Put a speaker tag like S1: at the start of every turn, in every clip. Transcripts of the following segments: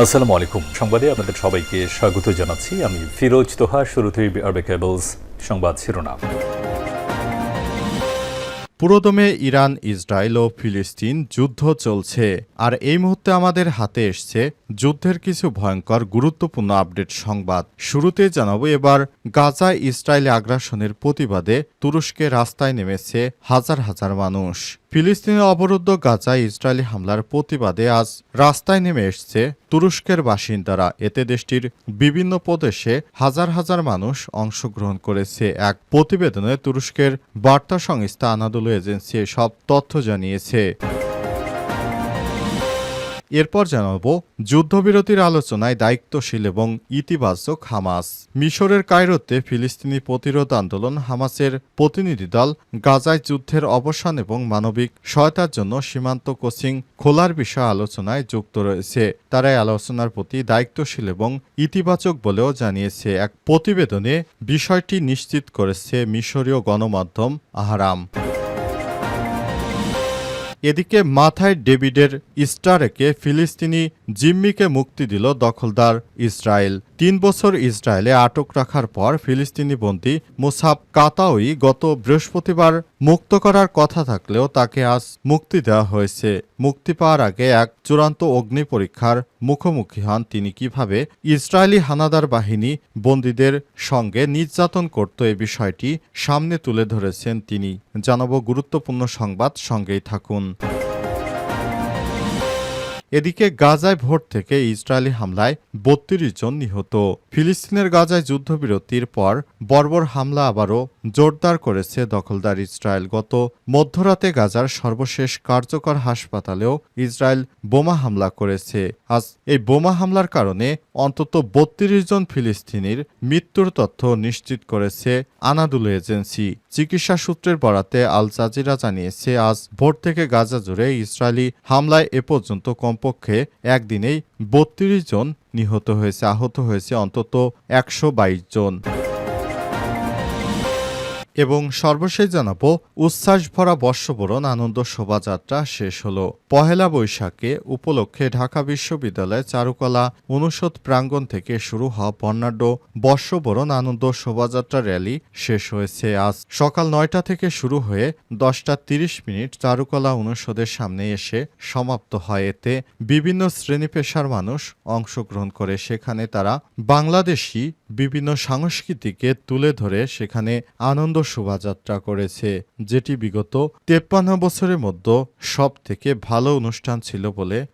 S1: আসসালামু আলাইকুম। সংবাদে আপনাদের সবাইকে স্বাগত জানাচ্ছি। আমি ফিরোজ তোহা, শুরুতেই আরবে কেবলস সংবাদ শিরোনাম।
S2: পুরোদমে ইরান, ইসরায়েল ও ফিলিস্তিন যুদ্ধ চলছে, আর এই মুহূর্তে আমাদের হাতে এসছে যুদ্ধের কিছু ভয়ঙ্কর, গুরুত্বপূর্ণ আপডেট সংবাদ। শুরুতে জানাব এবার, গাজা ইসরায়েলে আগ্রাসনের প্রতিবাদে তুরস্কে রাস্তায় নেমেছে হাজার হাজার মানুষ। ফিলিস্তিনে অবরুদ্ধ গাজায় ইসরায়েলি হামলার প্রতিবাদে আজ রাস্তায় নেমে এসছে তুরস্কের বাসিন্দারা। এতে দেশটির বিভিন্ন প্রদেশে হাজার হাজার মানুষ অংশগ্রহণ করেছে। এক প্রতিবেদনে তুরস্কের বার্তা সংস্থা আনাদুল এজেন্সি সব তথ্য জানিয়েছে। এরপর জানাব যুদ্ধবিরতির আলোচনায় দায়িত্বশীল এবং ইতিবাচক হামাস। মিশরের কায়রোতে ফিলিস্তিনি প্রতিরোধ আন্দোলন হামাসের প্রতিনিধি দল গাজায় যুদ্ধের অবসান এবং মানবিক সহায়তার জন্য সীমান্ত কোচিং খোলার বিষয়ে আলোচনায় যুক্ত রয়েছে। তারা আলোচনার প্রতি দায়িত্বশীল এবং ইতিবাচক বলেও জানিয়েছে। এক প্রতিবেদনে বিষয়টি নিশ্চিত করেছে মিশরীয় গণমাধ্যম আহারাম। এদিকে মাথায় ডেভিডের স্টারেকে ফিলিস্তিনি জিম্মিকে মুক্তি দিল দখলদার ইসরায়েল। তিন বছর ইসরায়েলে আটক রাখার পর ফিলিস্তিনি বন্দী মুসাব কাতাওই গত বৃহস্পতিবার মুক্ত করার কথা থাকলেও তাকে আজ মুক্তি দেওয়া হয়েছে। মুক্তি পাওয়ার আগে এক চূড়ান্ত অগ্নি পরীক্ষার মুখোমুখি হন তিনি। কীভাবে ইসরায়েলি হানাদার বাহিনী বন্দীদের সঙ্গে নির্যাতন করত এ বিষয়টি সামনে তুলে ধরেছেন তিনি। জানাব গুরুত্বপূর্ণ সংবাদ, সঙ্গেই থাকুন। এদিকে গাজায় ভোট থেকে ইসরায়েলি হামলায় বত্রিশ জন নিহত। ফিলিস্তিনের গাজায় যুদ্ধবিরতির পর বর্বর হামলা আবারও জোরদার করেছে দখলদার ইসরায়েল। গত মধ্যরাতে গাজার সর্বশেষ কার্যকর হাসপাতালেও ইসরায়েল বোমা হামলা করেছে। আজ এই বোমা হামলার কারণে অন্তত বত্রিশ জন ফিলিস্তিনির মৃত্যুর তথ্য নিশ্চিত করেছে আনাদুল এজেন্সি। চিকিৎসা সূত্রের বরাতে আল জাজিরা জানিয়েছে, আজ ভোর থেকে গাজা জুড়ে ইসরায়েলি হামলায় এ পর্যন্ত কমপক্ষে একদিনেই বত্রিশ জন নিহত হয়েছে আহত হয়েছে অন্তত একশো বাইশ জন। এবং সর্বশেষ জানাব, উচ্ছ্বাস ভরা বর্ষবরণ আনন্দ শোভাযাত্রা শেষ হলো। পহেলা বৈশাখে উপলক্ষে ঢাকা বিশ্ববিদ্যালয় চারুকলা অনুষদ প্রাঙ্গণ থেকে শুরু হওয়া বর্ণাঢ্য বর্ষবরণ আনন্দ শোভাযাত্রা র্যালি শেষ হয়েছে। আজ সকাল নয়টা থেকে শুরু হয়ে দশটা তিরিশ মিনিট চারুকলা অনুষদের সামনে এসে সমাপ্ত হয়। এতে বিভিন্ন শ্রেণি পেশার মানুষ অংশগ্রহণ করে। সেখানে তারা বাংলাদেশি বিভিন্ন সংস্কৃতিকে তুলে ধরে সেখানে আনন্দ শোভাযাত্রা করেছে যেটি বিগত তেপ্পান্ন বছরের মধ্যে সব থেকে ভালো অনুষ্ঠান ছিল বলে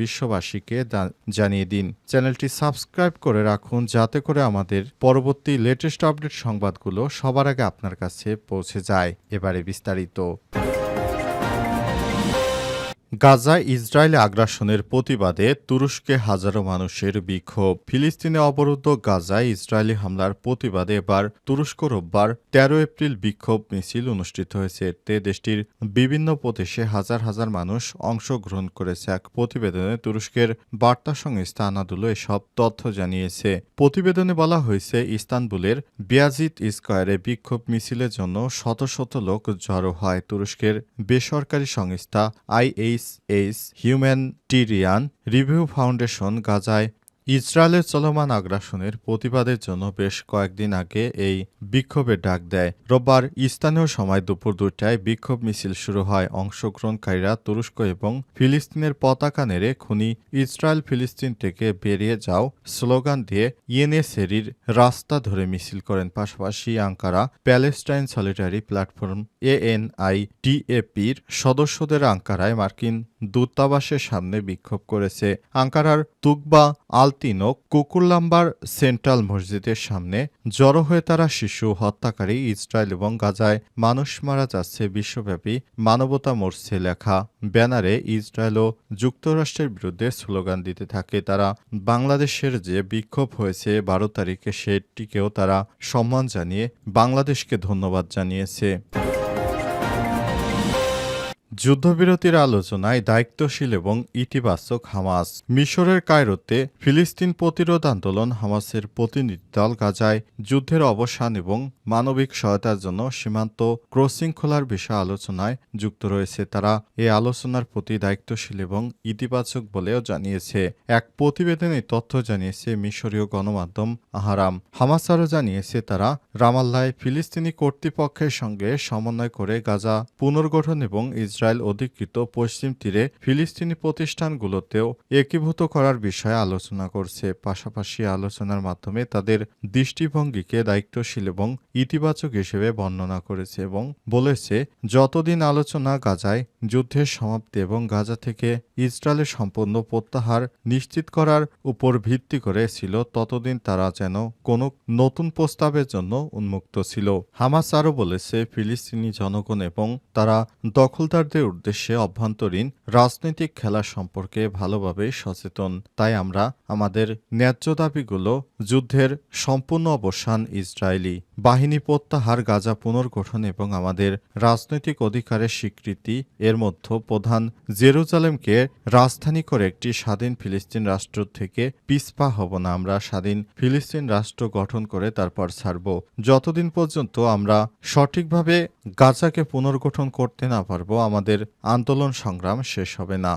S2: বিশ্ববাসীকে জানিয়ে দিন। চ্যানেলটি সাবস্ক্রাইব করে রাখুন যাতে করে আমাদের পরবর্তী লেটেস্ট আপডেট সংবাদগুলো সবার আগে আপনার কাছে পৌঁছে যায়। এবারে বিস্তারিত। গাজায় ইসরায়েলে আগ্রাসনের প্রতিবাদে তুরস্কে হাজারো মানুষের বিক্ষোভ। ফিলিস্তিনে অবরুদ্ধ গাজায় ইসরায়েলি হামলার প্রতিবাদে এবার তুরস্ক রোববার তেরো এপ্রিল বিক্ষোভ মিছিল অনুষ্ঠিত হয়েছে। এতে দেশটির বিভিন্ন প্রদেশে হাজার হাজার মানুষ অংশগ্রহণ করেছে। এক প্রতিবেদনে তুরস্কের বার্তা সংস্থা আনাদুলো এসব তথ্য জানিয়েছে। প্রতিবেদনে বলা হয়েছে, ইস্তানবুলের বিয়াজিত স্কয়ারে বিক্ষোভ মিছিলের জন্য শত শত লোক জড়ো হয়। তুরস্কের বেসরকারি সংস্থা I H H humanitarian review foundation গাজায় ইসরায়েলের চলমান আগ্রাসনের প্রতিবাদের জন্য বেশ কয়েকদিন আগে এই বিক্ষোভের ডাক দেয়। রোববার স্থানীয় সময় দুপুর দুটায় বিক্ষোভ মিছিল শুরু হয়। অংশগ্রহণকারীরা তুরস্ক এবং ফিলিস্তিনের পতাকা নেড়ে খুনি ইসরায়েল ফিলিস্তিন থেকে বেরিয়ে যাও স্লোগান দিয়ে ইয়েনেসেরির রাস্তা ধরে মিছিল করেন। পাশাপাশি Ankara Palestine solidarity platform A N I ডিএপির সদস্যদের আঙ্কারায় মার্কিন দূতাবাসের সামনে বিক্ষোভ করেছে। আঙ্কারার তুকবা আলতিনো কুকুরলাম্বার সেন্ট্রাল মসজিদের সামনে জড়ো হয়ে তারা শিশু, হত্যাকারী, ইসরায়েল এবং গাজায় মানুষ মারা যাচ্ছে বিশ্বব্যাপী মানবতা মরছে লেখা। ব্যানারে ইসরায়েল ও যুক্তরাষ্ট্রের বিরুদ্ধে স্লোগান দিতে থাকে তারা। বাংলাদেশের যে বিক্ষোভ হয়েছে বারো তারিখে সেটিকেও তারা সম্মান জানিয়ে বাংলাদেশকে ধন্যবাদ জানিয়েছে। যুদ্ধবিরতির আলোচনায় দায়িত্বশীল এবং ইতিবাচক হামাস। মিশরের কায়রোতে ফিলিস্তিন প্রতিরোধ আন্দোলন হামাসের প্রতিনিধি দল গাজায় যুদ্ধের অবসান এবং মানবিক সহায়তার জন্য সীমান্ত ক্রসিং খোলার বিষয়ে আলোচনায় যুক্ত রয়েছে। তারা এই আলোচনার প্রতি দায়িত্বশীল এবং ইতিবাচক বলেও জানিয়েছে। এক প্রতিবেদনে তথ্য জানিয়েছে মিশরীয় গণমাধ্যম আহারাম। হামাস আরও জানিয়েছে, তারা রামাল্লায় ফিলিস্তিনি কর্তৃপক্ষের সঙ্গে সমন্বয় করে গাজা পুনর্গঠন এবং ইসরায়েল অধিকৃত পশ্চিম তীরে ফিলিস্তিনি প্রতিষ্ঠানগুলোতেও একীভূত করার বিষয়ে আলোচনা করছে। পাশাপাশি আলোচনার মাধ্যমে তাদের দৃষ্টিভঙ্গিকে দায়িত্বশীল এবং ইতিবাচক হিসেবে বর্ণনা করেছে এবং বলেছে, যতদিন আলোচনা গাজায় যুদ্ধের সমাপ্তি এবং গাজা থেকে ইসরায়েলের সম্পূর্ণ প্রত্যাহার নিশ্চিত করার উপর ভিত্তি করে ছিল, ততদিন তারা যেন কোনো নতুন প্রস্তাবের জন্য উন্মুক্ত ছিল। হামাস আরও বলেছে, ফিলিস্তিনি জনগণ এবং তারা দখলদারদের উদ্দেশ্যে অভ্যন্তরীণ রাজনৈতিক খেলা সম্পর্কে ভালোভাবে সচেতন। তাই আমরা আমাদের ন্যায্য দাবিগুলো যুদ্ধের সম্পূর্ণ অবসান ইসরায়েলি। বাহিনী প্রত্যাহার গাজা পুনর্গঠন এবং আমাদের রাজনৈতিক অধিকারের স্বীকৃতি, এর মধ্যে প্রধান জেরুজালেমকে রাজধানী করে একটি স্বাধীন ফিলিস্তিন রাষ্ট্র থেকে পিছপা হব না। আমরা স্বাধীন ফিলিস্তিন রাষ্ট্র গঠন করে তারপর ছাড়ব। যতদিন পর্যন্ত আমরা সঠিকভাবে গাজাকে পুনর্গঠন করতে না পারব, আমাদের আন্দোলন সংগ্রাম শেষ হবে না।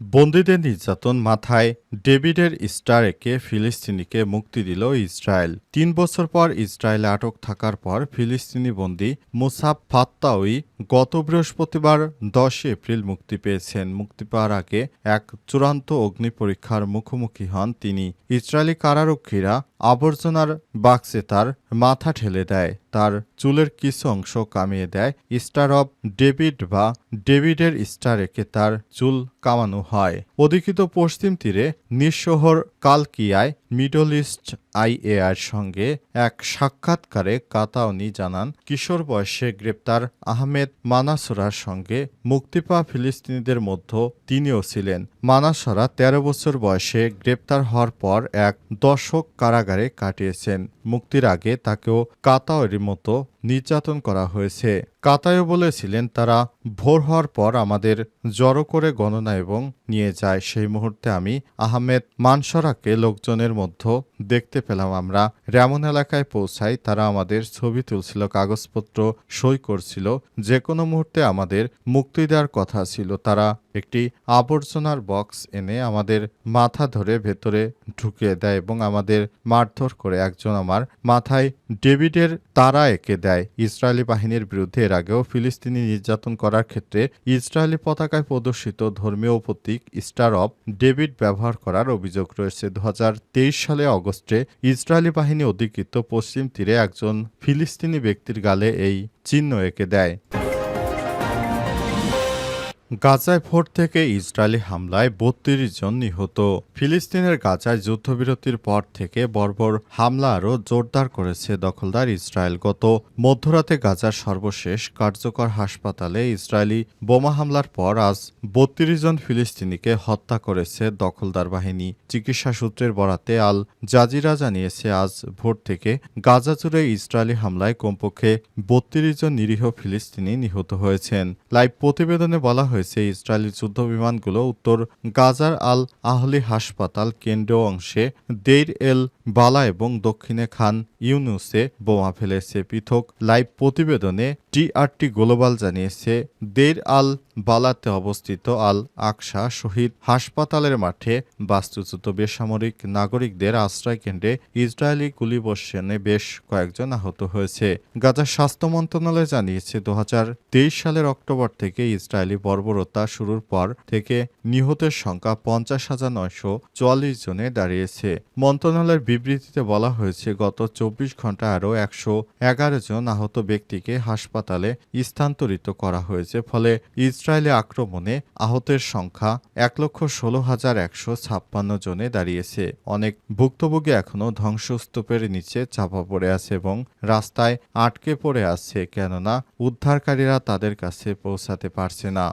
S2: বন্দীদের নির্যাতন মাথায় ডেভিডের স্টার একে ফিলিস্তিনিকে মুক্তি দিল ইসরায়েল। তিন বছর পর ইসরায়েলে আটক থাকার পর ফিলিস্তিনি বন্দী মুসাব ফাত্তাউই গত বৃহস্পতিবার দশ এপ্রিল মুক্তি পেয়েছেন। মুক্তি পাওয়ার আগে এক চূড়ান্ত অগ্নি পরীক্ষার মুখোমুখি হন তিনি। ইসরায়েলি কারারক্ষীরা আবর্জনার বাক্সে তার মাথা ঠেলে দেয়। তার চুলের কিছু অংশ কামিয়ে দেয় স্টার অব ডেভিড বা ডেভিডের স্টার একে তার চুল কামানো হয়। অধিকৃত পশ্চিম তীরে নিঃশহর কালকিয়ায় মিডল ইস্ট আইএআর সঙ্গে এক সাক্ষাৎকারে কাতাওনি জানান, কিশোর বয়সে গ্রেপ্তার আহমেদ মানাসরার সঙ্গে মুক্তি পাওয়া ফিলিস্তিনিদের মধ্যে তিনিও ছিলেন। মানাসরা ১৩ বছর বয়সে গ্রেপ্তার হওয়ার পর এক দশক কারাগারে কাটিয়েছেন। মুক্তির আগে তাকেও কাতাওয়ের মতো নির্যাতন করা হয়েছে। কাতায়ও বলেছিলেন তারা, ভোর হওয়ার পর আমাদের জড়ো করে গণনা এবং নিয়ে যায়। সেই মুহূর্তে আমি আহমেদ মানসরাকে লোকজনের মধ্যে দেখতে পেলাম আমরা। রেমন এলাকায় পৌঁছাই তারা আমাদের ছবি তুলছিল, কাগজপত্র সই করছিল। যে কোনো মুহূর্তে আমাদের মুক্তি দেওয়ার কথা ছিল। তারা একটি আবর্জনার বক্স এনে আমাদের মাথা ধরে ভেতরে ঢুকিয়ে দেয় এবং আমাদের মারধর করে একজন আমার মাথায় ডেভিডের তারা এঁকে দেয়। ইসরায়েলি বাহিনীর বিরুদ্ধে এর আগেও ফিলিস্তিনি নির্যাতন করার ক্ষেত্রে ইসরায়েলি পতাকায় প্রদর্শিত ধর্মীয় প্রতীক স্টার অফ ডেভিড ব্যবহার করার অভিযোগ রয়েছে। দু হাজার তেইশ সালে অগস্টে ইসরায়েলি বাহিনী অধিকৃত পশ্চিম তীরে একজন ফিলিস্তিনি ব্যক্তির গালে এই চিহ্ন এঁকে দেয়। গাজায় ভোর থেকে ইসরায়েলি হামলায় বত্রিশ জন নিহত। ফিলিস্তিনের গাজায় যুদ্ধবিরতির পর থেকে বর্বর হামলা আরও জোরদার করেছে দখলদার ইসরায়েল। গত মধ্যরাতে গাজার সর্বশেষ কার্যকর হাসপাতালে ইসরায়েলি বোমা হামলার পর আজ বত্রিশ জন ফিলিস্তিনিকে হত্যা করেছে দখলদার বাহিনী। চিকিৎসা সূত্রের বরাতে আল জাজিরা জানিয়েছে, আজ ভোর থেকে গাজা জুড়ে ইসরায়েলি হামলায় কমপক্ষে বত্রিশ জন নিরীহ ফিলিস্তিনি নিহত হয়েছেন। লাইভ প্রতিবেদনে বলা হয়েছে ইসরায়েলি যুদ্ধ বিমানগুলো উত্তর গাজার আল আহলি হাসপাতাল কেন্দ্রীয় অংশে দেইর এল বালা এবং দক্ষিণে খান ইউনুসে বোমা ফেলেছে। পৃথক লাইভ প্রতিবেদনে টিআরটি গ্লোবাল জানিয়েছে, দের আল বালাতে অবস্থিত আল আকসা শহীদ হাসপাতালের মাঠে বাস্তুচ্যুত বেসামরিক নাগরিকদের আশ্রয় কেন্দ্রে ইসরায়েলি গুলিবর্ষণে বেশ কয়েকজন আহত হয়েছে। গাজার স্বাস্থ্য মন্ত্রণালয় জানিয়েছে দু সালের অক্টোবর থেকে ইসরায়েলি বর্বরতা শুরুর পর থেকে নিহতের সংখ্যা পঞ্চাশ হাজার নয়শো চুয়াল্লিশ জনে দাঁড়িয়েছে। মন্ত্রণালয়ের বিবৃতিতে বলা হয়েছে, গত চব্বিশ ঘণ্টা আরও একশো এগারো জন আহত ব্যক্তিকে হাসপাতাল হাসপাতালে স্থানান্তরিত করা হয়েছে, ফলে ইসরায়েলে আক্রমণে আহতের সংখ্যা এক লক্ষ ষোলো হাজার একশো ছাপ্পান্ন জনে দাঁড়িয়েছে। অনেক ভুক্তভোগী এখনও ধ্বংসস্তূপের নিচে চাপা পড়ে আছে এবং রাস্তায় আটকে পড়ে আছে, কেননা উদ্ধারকারীরা তাদের কাছে পৌঁছাতে পারছে না।